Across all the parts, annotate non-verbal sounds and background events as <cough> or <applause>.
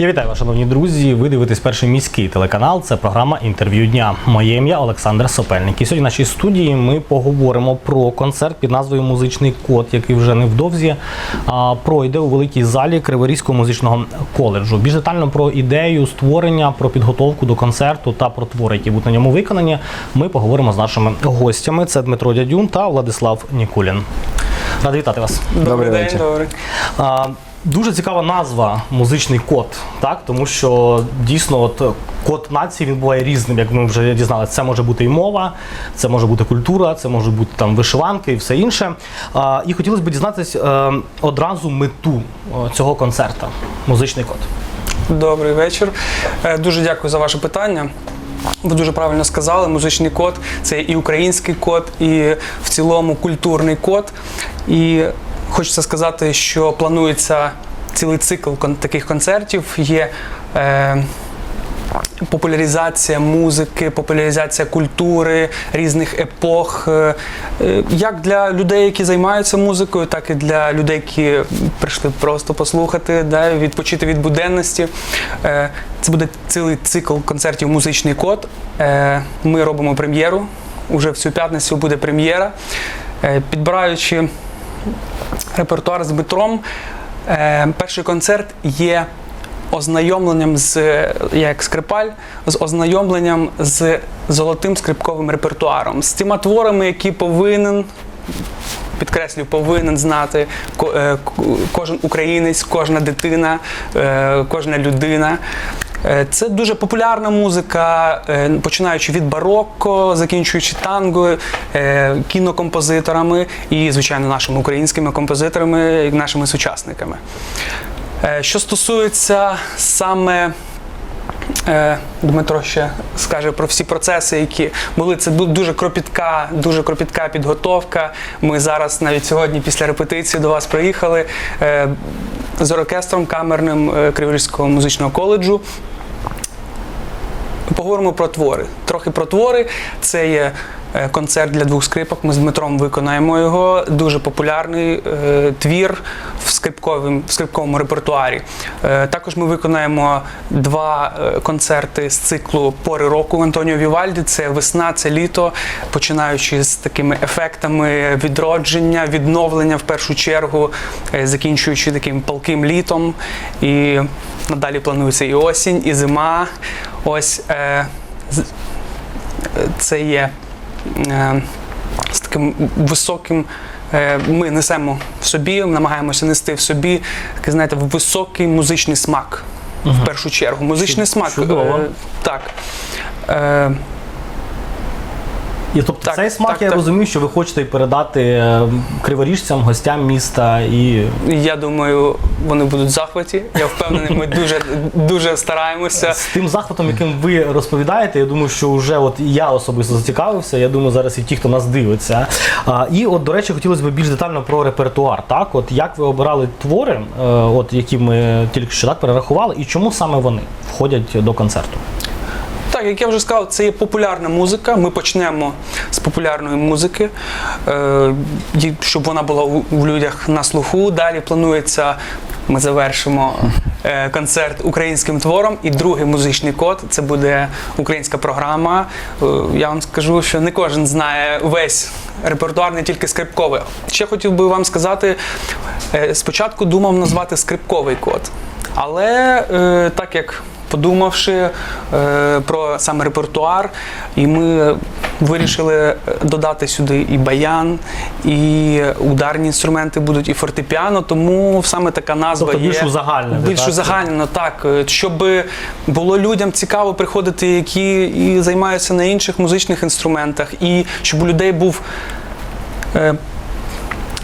Я вітаю вас, шановні друзі. Ви дивитесь перший міський телеканал. Це програма інтерв'ю дня. Моє ім'я Олександр Сопельник. І сьогодні в нашій студії ми поговоримо про концерт під назвою Музичний код, який вже невдовзі а, пройде у великій залі Криворізького музичного коледжу. Більш детально про ідею створення, про підготовку до концерту та про твори, які будуть на ньому виконані. Ми поговоримо з нашими гостями. Це Дмитро Дядюн та Владислав Нікулін. Радий вітати вас. Добрий день, вечір. добрий. Дуже цікава назва музичний код, так тому що дійсно от код нації він буває різним, як ми вже дізналися. Це може бути і мова, це може бути культура, це може бути там вишиванки і все інше. А, і хотілося б дізнатися е, одразу мету е, цього концерту. Музичний код. Добрий вечір. Е, Дуже дякую за ваше питання. Ви дуже правильно сказали, музичний код це і український код, і в цілому культурний код. І хочеться сказати, що планується цілий цикл таких концертів. Є е, популяризація музики, популяризація культури різних епох, е, е, як для людей, які займаються музикою, так і для людей, які прийшли просто послухати, да, відпочити від буденності. Е, Це буде цілий цикл концертів Музичний код. Е, Ми робимо прем'єру. Уже в цю п'ятницю буде прем'єра. Е, Підбираючи репертуар з Дмитром, е, перший концерт є ознайомленням з я як скрипаль, з ознайомленням з золотим скрипковим репертуаром, з тими творами, які повинен. Підкреслю, повинен знати е, кожен українець, кожна дитина, е, кожна людина. Е, Це дуже популярна музика, е, починаючи від барокко, закінчуючи танго, е, кінокомпозиторами і, звичайно, нашими українськими композиторами, нашими сучасниками. Що стосується саме Дмитро ще скаже про всі процеси, які були. Це дуже кропітка, дуже кропітка підготовка. Ми зараз навіть сьогодні після репетиції до вас приїхали з оркестром камерним Криворізького музичного коледжу. Поговоримо про твори. Трохи про твори. Це є концерт для двох скрипок. Ми з Дмитром виконаємо його. Дуже популярний е, твір в, скрипковим, в скрипковому репертуарі. Е, також ми виконаємо два е, концерти з циклу Пори року Антоніо Вівальді. Це весна, це літо, починаючи з такими ефектами відродження, відновлення в першу чергу, е, закінчуючи таким палким літом. І надалі планується і осінь, і зима. Ось е, е, це є е, з таким високим. е, Ми несемо в собі, намагаємося нести в собі такий, знаєте, високий музичний смак в першу чергу. Музичний Чуд- смак. чудово. е, Так. Е, І тобто Так, цей смак так, я так. розумію, що ви хочете передати е, криворіжцям, гостям міста і я думаю, вони будуть в захваті. Я впевнений, ми дуже, дуже стараємося. З тим захватом, яким ви розповідаєте, я думаю, що вже от я особисто зацікавився. Я думаю, зараз і ті, хто нас дивиться. А, і от, до речі, хотілося б більш детально про репертуар. Так, от як ви обирали твори, е, от які ми тільки що так перерахували, і чому саме вони входять до концерту? Так, як я вже сказав, це є популярна музика. Ми почнемо з популярної музики, е, щоб вона була у, людях на слуху. Далі планується. Ми завершимо е, концерт українським твором. І другий музичний код це буде українська програма. Е, я вам скажу, що не кожен знає весь репертуар, не тільки скрипковий. Ще хотів би вам сказати: спочатку думав назвати скрипковий код, але так як подумавши е, про саме репертуар, і ми вирішили додати сюди і баян, і ударні інструменти будуть, і фортепіано. Тому саме така назва Тобто є більш узагальнене, більш так? так, е, щоб було людям цікаво приходити, які і займаються на інших музичних інструментах, і щоб у людей був е,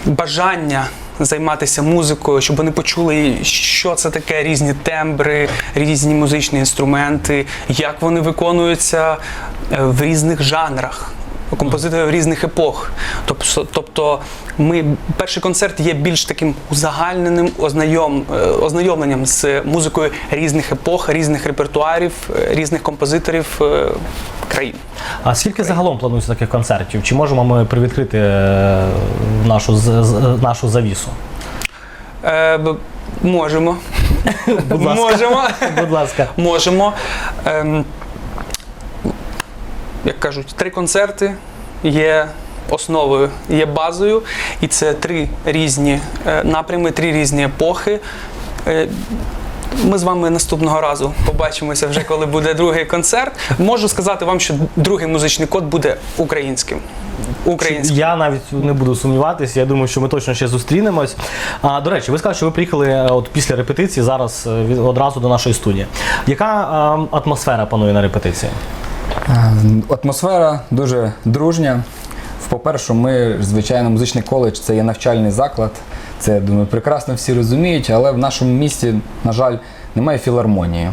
бажання займатися музикою, щоб вони почули, що це таке різні тембри, різні музичні інструменти, як вони виконуються е, в різних жанрах. Композитори різних епох. Тобто, тобто ми, перший концерт є більш таким узагальненим ознайом, е, ознайомленням з музикою різних епох, різних репертуарів, е, різних композиторів е, країн. А скільки загалом планується таких концертів? Чи можемо ми привідкрити нашу нашу завісу? Е, можемо. <laughs> Будь ласка. Можемо. Будь ласка. Можемо. Ем, як кажуть, три концерти є основою, є базою, і це три різні е, напрями, три різні епохи. Е, ми з вами наступного разу побачимося вже, коли буде другий концерт. Можу сказати вам, що другий музичний код буде українським. Українським. Я навіть не буду сумніватися. Я думаю, що ми точно ще зустрінемось. А, до речі, ви сказали, що ви приїхали е, от після репетиції зараз одразу до нашої студії. Яка е, атмосфера панує на репетиції? Е, Атмосфера дуже дружня. По-перше, ми, звичайно, музичний коледж це є навчальний заклад. Це, я думаю, прекрасно всі розуміють, але в нашому місті, на жаль, немає філармонії.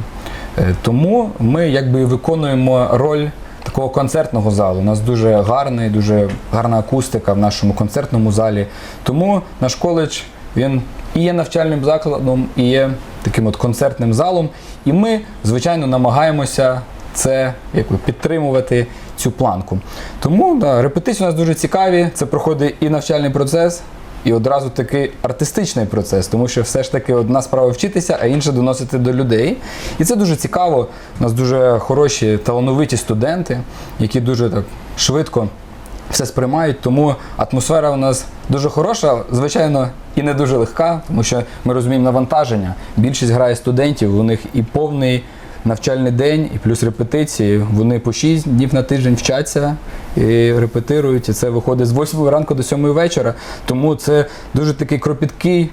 Е, Тому ми якби виконуємо роль такого концертного залу. У нас дуже гарний, дуже гарна акустика в нашому концертному залі. Тому наш коледж він і є навчальним закладом, і є таким от концертним залом. І ми, звичайно, намагаємося це якби, підтримувати цю планку. Тому да, репетиції у нас дуже цікаві. Це проходить і навчальний процес, і одразу такий артистичний процес, тому що все ж таки одна справа вчитися, а інша доносити до людей. І це дуже цікаво. У нас дуже хороші, талановиті студенти, які дуже так швидко все сприймають, тому атмосфера у нас дуже хороша, звичайно, і не дуже легка, тому що ми розуміємо навантаження. Більшість грає студентів, у них і повний навчальний день, і плюс репетиції. Вони по 6 днів на тиждень вчаться і репетирують. І це виходить з 8 ранку до 7 вечора. Тому це дуже такий кропіткий,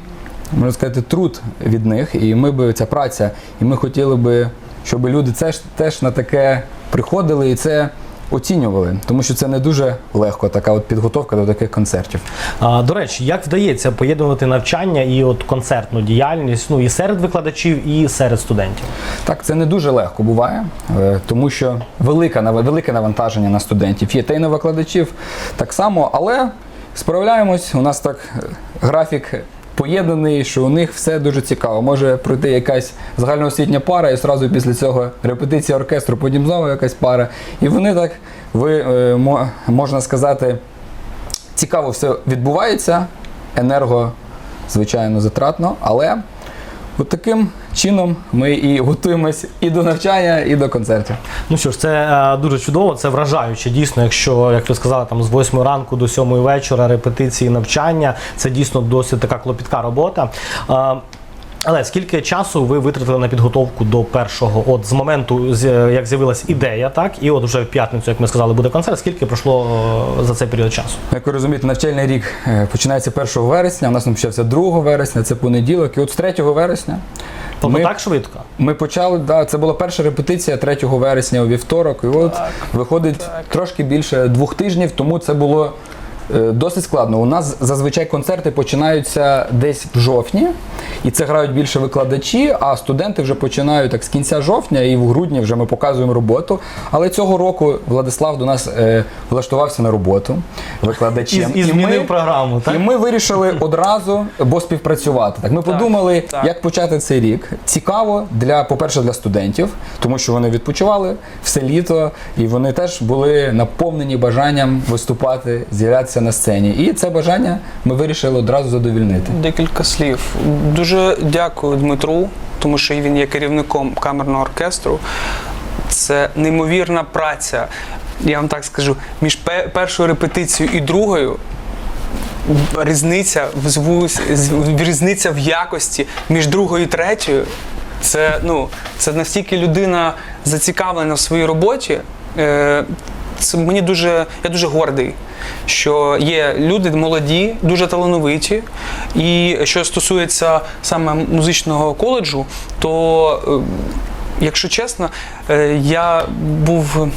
можна сказати, труд від них. І ми би ця праця, і ми хотіли би, щоб люди це ж теж на таке приходили і це оцінювали, тому що це не дуже легко, така от підготовка до таких концертів. А, до речі, як вдається поєднувати навчання і от концертну діяльність ну і серед викладачів, і серед студентів? Так, це не дуже легко буває, е, тому що велика, нав- велике навантаження на студентів є та й на викладачів так само, але справляємось. У нас так е, графік поєднаний, що у них все дуже цікаво. Може пройти якась загальноосвітня пара, і одразу після цього репетиція оркестру, потім знову якась пара. І вони так, ви е, можна сказати, цікаво все відбувається, енерго, звичайно, затратно, але от таким чином ми і готуємось і до навчання, і до концертів. Ну що ж, це е, дуже чудово, це вражаюче. Дійсно, якщо, як ви сказали, там з 8 ранку до 7 вечора репетиції навчання, це дійсно досить така клопітка робота. Е, але скільки часу ви витратили на підготовку до першого, от з моменту, як з'явилась ідея, так, і от вже в п'ятницю, як ми сказали, буде концерт, скільки пройшло е, за цей період часу? Як ви розумієте, навчальний рік е, починається 1 вересня, у нас він почався 2 вересня, це понеділок, і от з 3 вересня Тобто ми, так швидко? ми почали, да, це була перша репетиція 3 вересня у вівторок, і от виходить трошки більше двох тижнів, тому це було е, досить складно. У нас зазвичай концерти починаються десь в жовтні, і це грають більше викладачі, а студенти вже починають так з кінця жовтня, і в грудні вже ми показуємо роботу. Але цього року Владислав до нас е, влаштувався на роботу І, викладачем. і ми- програму, так? і ми вирішили <laughs> одразу бо співпрацювати. Так ми подумали, так. як почати цей рік. Цікаво для, по-перше, для студентів, тому що вони відпочивали все літо, і вони теж були наповнені бажанням виступати, з'являтися на сцені. І це бажання ми вирішили одразу задовільнити. Декілька слів. Дуже дякую Дмитру, тому що він є керівником камерного оркестру. Це неймовірна праця. Я вам так скажу, між пе- першою репетицією і другою. Різниця в звуці, різниця в якості між другою і третьою. Це, ну, це настільки людина зацікавлена в своїй роботі. Е, це мені дуже, я дуже гордий, що є люди молоді, дуже талановиті. І що стосується саме музичного коледжу, то, е, якщо чесно, е, я був.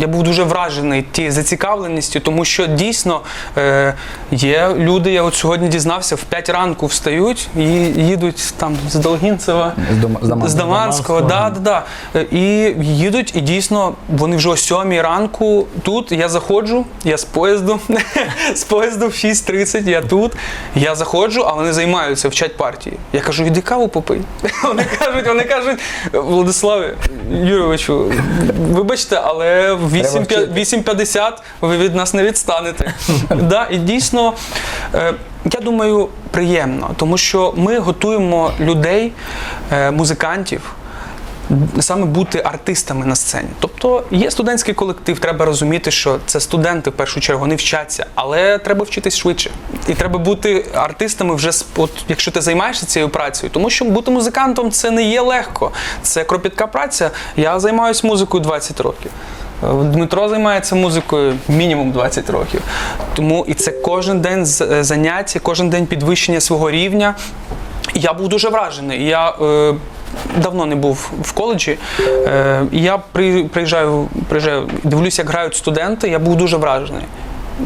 Я був дуже вражений тією зацікавленістю, тому що дійсно е, є люди, я от сьогодні дізнався, в 5 ранку встають і їдуть там з Долгінцева, З Дома- з Даманського. з Даманського, да, да, да. Е, І їдуть, і дійсно вони вже о 7 ранку тут. Я заходжу, я з поїзду, <laughs> з поїзду в 6.30, я тут. Я заходжу, а вони займаються, вчать партії. Я кажу, іди каву попий. <laughs> Вони кажуть, вони кажуть, Владиславе Юровичу, вибачте, але в 8 вчити. 8.50 ви від нас не відстанете. <laughs> да, і дійсно. е, Я думаю, приємно, тому що ми готуємо людей, е, музикантів. Саме бути артистами на сцені. Тобто є студентський колектив, треба розуміти, що це студенти в першу чергу, вони вчаться, але треба вчитись швидше. І треба бути артистами вже от, якщо ти займаєшся цією працею, тому що бути музикантом це не є легко. Це кропітка праця. Я займаюся музикою 20 років. Дмитро займається музикою мінімум 20 років. Тому і це кожен день е, заняття, кожен день підвищення свого рівня. Я був дуже вражений. Я е, давно не був в коледжі. Е, я при, приїжджаю, приїжджаю, дивлюся, як грають студенти. Я був дуже вражений.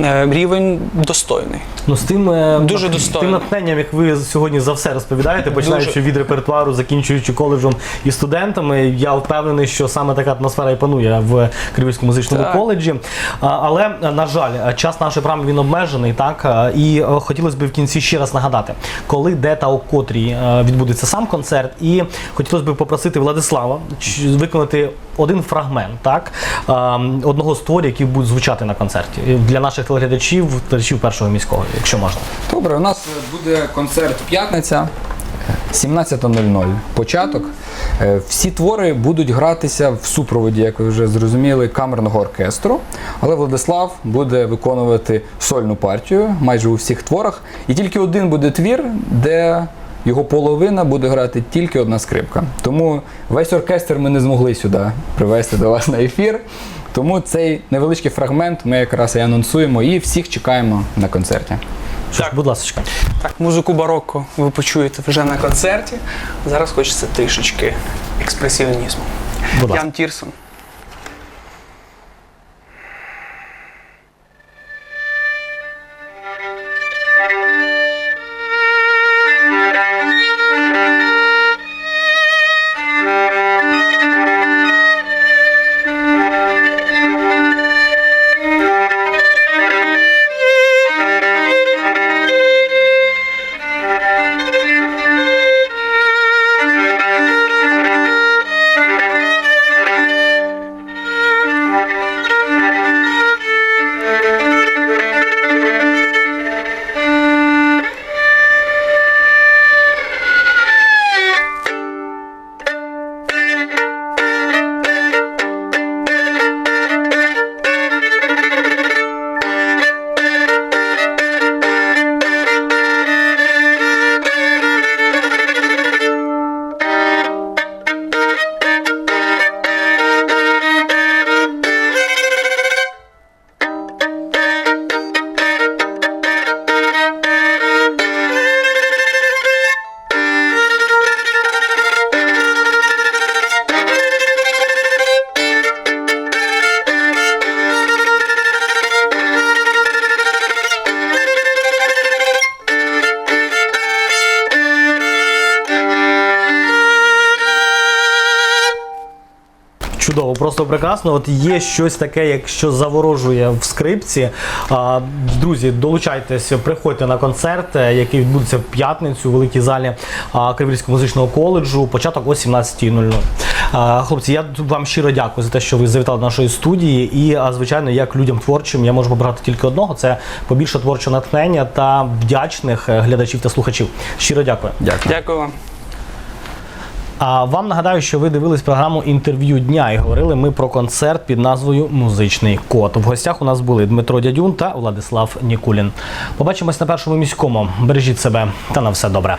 Е, рівень достойний. Ну, з тим, е, Дуже достойно. тим натхненням, як ви сьогодні за все розповідаєте, починаючи Дуже. від репертуару, закінчуючи коледжем і студентами, я впевнений, що саме така атмосфера і панує в Кривівському музичному Так. коледжі. Але, е, на жаль, е, час нашої програми він обмежений, так е, і е, хотілося б в кінці ще раз нагадати, коли, де та о котрій е, відбудеться сам концерт, і хотілося б попросити Владислава виконати один фрагмент, так е, одного з творів, які будуть звучати на концерті для наших телеглядачів, глядачів першого міського, якщо можна. Добре, у нас буде концерт п'ятниця. 17.00 початок. Е, Всі твори будуть гратися в супроводі, як ви вже зрозуміли, камерного оркестру. Але Владислав буде виконувати сольну партію майже у всіх творах. І тільки один буде твір, де його половина буде грати тільки одна скрипка. Тому весь оркестр ми не змогли сюди привезти до вас на ефір. Тому цей невеличкий фрагмент ми якраз і анонсуємо і всіх чекаємо на концерті. Що ж, будь ласка. Так, музику барокко ви почуєте вже на концерті. Зараз хочеться трішечки експресіонізму. Будь ласка. Ян Тірсон. Просто прекрасно. От є щось таке, як що заворожує в скрипці. Друзі, долучайтесь, приходьте на концерт, е, який відбудеться в п'ятницю у великій залі а, Криворізького музичного коледжу. Початок о 17.00. А, Хлопці, я вам щиро дякую за те, що ви завітали до нашої студії. І, звичайно, як людям творчим, я можу побажати тільки одного: це побільше творчого натхнення та вдячних е, глядачів та слухачів. Щиро дякую. Дякую. Дякую вам. А вам нагадаю, що ви дивились програму інтерв'ю дня і говорили ми про концерт під назвою Музичний код. В гостях у нас були Дмитро Дядюн та Владислав Нікулін. Побачимось на першому міському. Бережіть себе та на все добре.